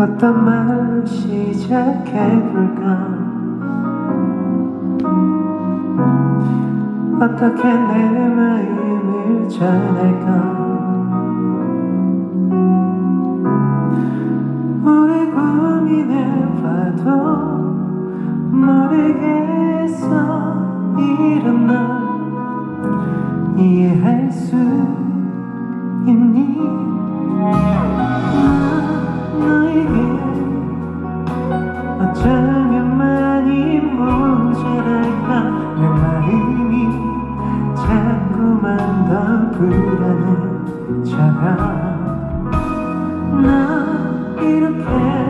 어떤 말을 시작해볼까? 어떻게 내 마음을 전할까? 오래 고민해봐도 모르겠어 이런 널 이해할 수 있니? 자가 나 이렇게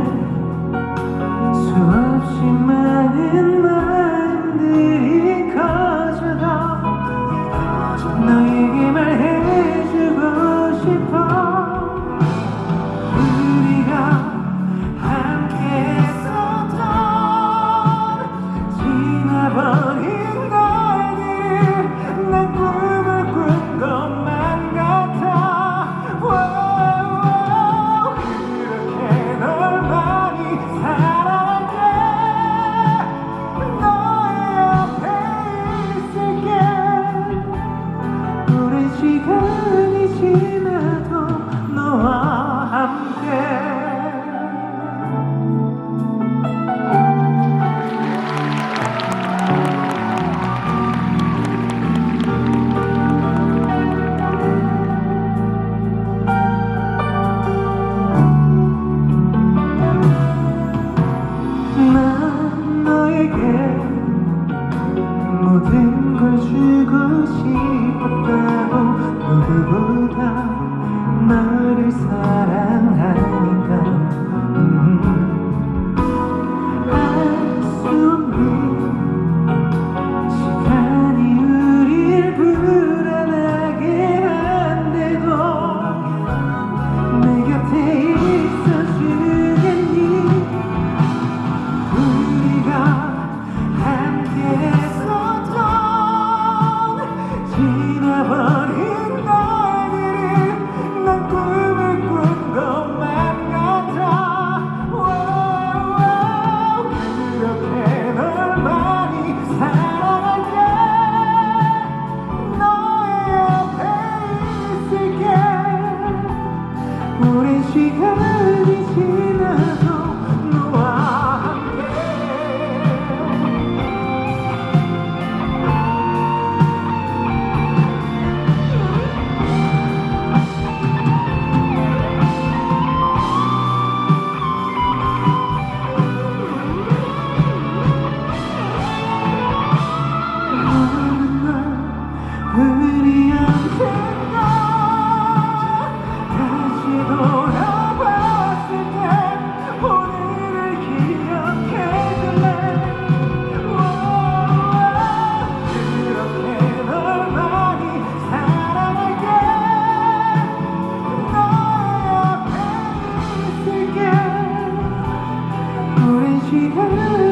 오랜 시간